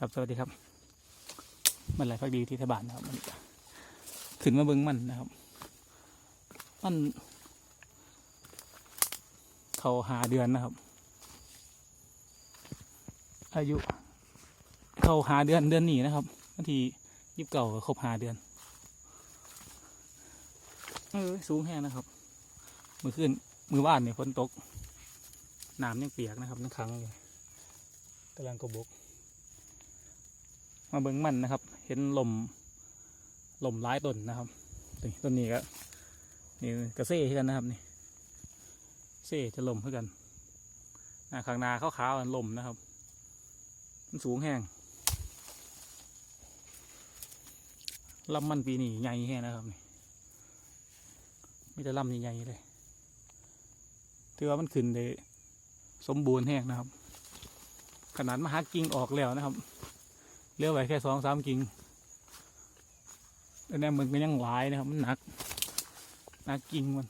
ครับสวัสดีครับ มันไหลพักดีที่ทบานนะครับมันขึ้นมาเบิ้งมันนะครับ มัน เขาหาเดือนนะครับ อายุ เขาหาเดือนเดือนนี้นะครับวันที่ยิบเก่าครบหาเดือนเออสูงแห้งนะครับ มือขึ้นมือบ้านเนี่ยฝนตกน้ำยังเปียกนะครับยังค้างอยู่กำลังกระบก มาเบิ้งมันนะครับ เห็นลมลมร้ายต้นนะครับต้นนี้ก็นี่กระเซ่ให้กันนะครับนี่เซ่จะลมให้กันน้าข้างนาขาวๆลมนะครับ มันสูงแห้งลำมันปีนี้ใหญ่แห้งนะครับนี่มีแต่ลำใหญ่ๆเลยถือว่ามันขึ้นได้สมบูรณ์แห้งนะครับ ขนาดมาหากิ่งออกแล้วนะครับ เลือไว้แค่สองสามกิ่งแต่แน่มันก็ยังหลายนะครับมันหนักหนักกิ่งมัน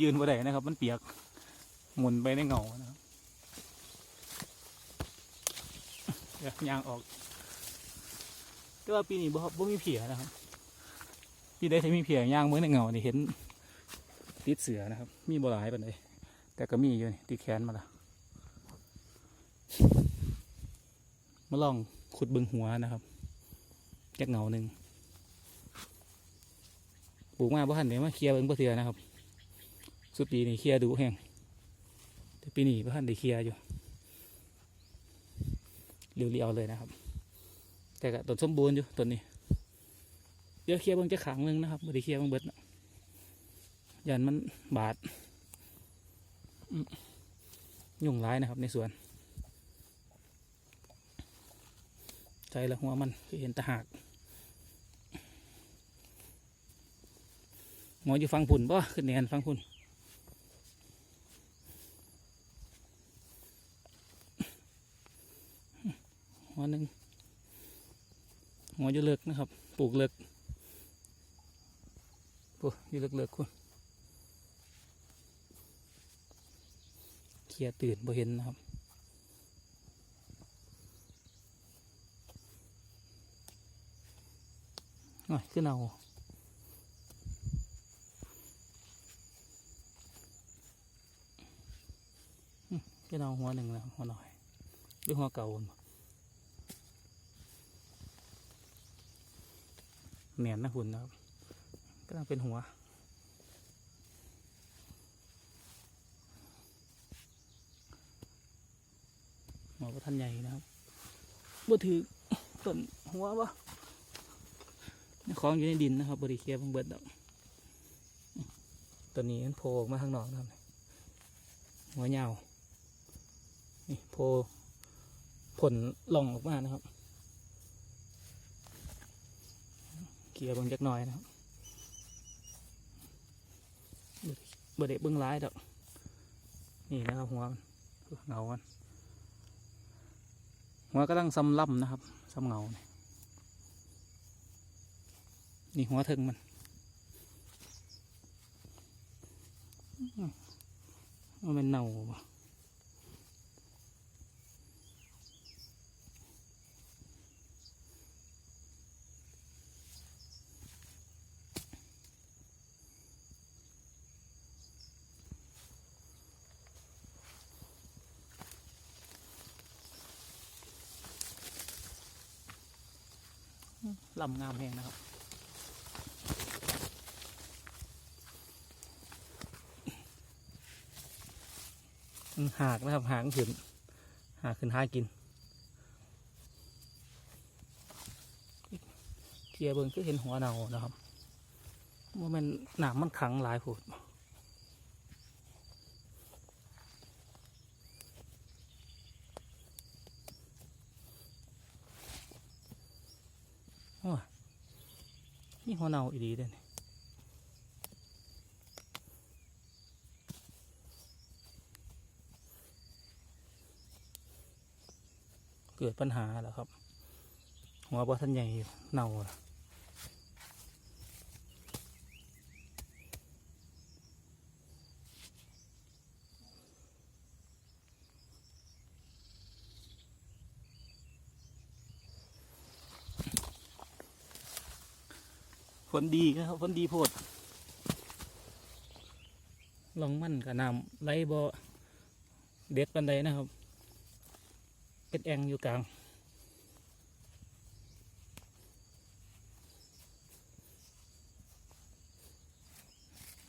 ยืนบ่ได้นะครับ มันเปียกหมุนไปในเงานะครับเดี๋ยางออก แต่ว่าปีนี้บ่บ่มีเผียนะครับ ปีใดที่มีเผียยางเมือในเงานี่เห็นติดเสือนะครับ มีบ่หลายปานใด แต่ก็มีอยู่นี่ติดแขนมาละมาลองขุดเบึงหัวนะครับจากเงาหนึ่งปลูกมาบ่ทันเดี๋ยมาเคลียร์เบิ่งบ่เถื่อนะครับ สุดปีนี้เคลียร์ดูแห้งแต่ปีนี้บ่ทันได้เคลียร์อยู่เรียวๆเลยนะครับ แต่ก็ต้นสมบูรณ์อยู่ต้นนี้ เดี๋ยวเคลียร์เบิ่งจะขังหนึงนะครับบ่ได้เคลียร์เบิ่งเบิดนะยันมันบาด ยุ่งร้ายนะครับในสวน ใจละหัวมันคือเห็นตะหากหมออยู่ฟังผุ่นป่ะขึ้นแนนฟังผุ่นหัวหนึ่งหัวอยู่เลิกนะครับ ปลูกเลิกปลูกอยู่เลิกเลิกคุณ เคลียร์ตื่นบ่เห็นนะครับ หน่อยขึ้นเอาขึ้นเอาหัวหนึ่งแล้วหัวหน่อยหรือหัวเก่าบ่เหนียนนะหุ่นนะครับก็ต้องเป็นหัว หมอ ว่าท่านใหญ่นะครับบ่ถือต้นหัวบ่ของอยู่ในดินนะครับบริเคลียร์เพิ่งเบิดดอกตัวนี้มันโผล่ออกมาข้างนอกนะครับหัวยาวนี่โผล่ผลหล่องออกมานะครับเคลียร์บิ่งจักหน่อยนะครับบ่ได้เบิ่งร้ายดอกนี่นะครับหัวมันเงามัน หัวก็ต้องซ้ำล่ำนะครับซ้ำเงา นี่หัวถึงมันมันเป็นเน่า ลำงามแหงนะครับ หากนะครับ หางขึ้นหากขึ้นหากินเคลียเบิ่งก็เห็นหัวเนานะครับว่ามันหนามมันขังหลายโผด นี่หัวเนาอีดีเด้นเกิดปัญหาแล้วครับ หัวบอท่านใหญ่เน่า นดีครับฝนดีโพดลองมั่นกับน้ำไหลบ่เด็ดปันใดนะครับ เป็นแองอยู่กลาง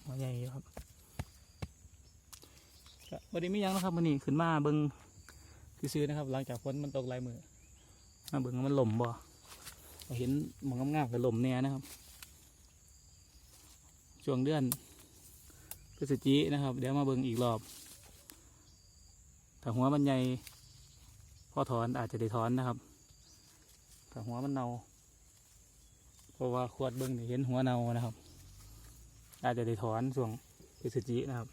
หัวใหญ่ครับวันนี้ไม่ยังนะครับวันนี้ขึ้นมาเบิงซื้อนะครับ หลังจากฝนมันตกลายมือมาเบิงมันหล่มบ่เห็นหมองงามๆกับหล่มเนี่ยนะครับ ช่วงเดือนพฤศจินะครับ เดี๋ยวมาเบิงอีกรอบถ้าหัวมันใหญ่พอถอนอาจจะได้ถอนนะครับถ้าหัวมันเนาเพราะว่าขวดเบิงเห็นหัวเนานะครับ อาจจะได้ถอนช่วงพฤศจินะครับ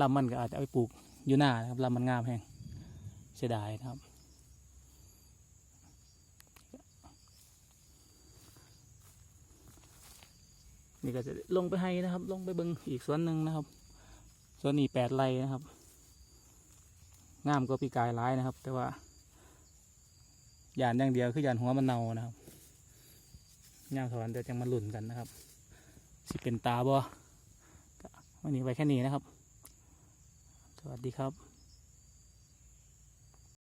ลำมันก็อาจจะเอาไปปลูกอยู่หน้านะครับลำมันงามแห้งเสียดายนะครับ นี่ก็จะลงไปให้นะครับ ลงไปเบิงอีกส่วนหนึ่งนะครับส่วนนี้แปดไร่นะครับ งามก็ปีกายร้ายนะครับ แต่ว่าหยานอย่างเดียวคือหยานหัวมันเนานะครับย่างถอนเดี๋ยวจะมาหลุ่นกันนะครับ สิเป็นตาบ่วันนี้ไว้แค่นี้นะครับ สวัสดีครับ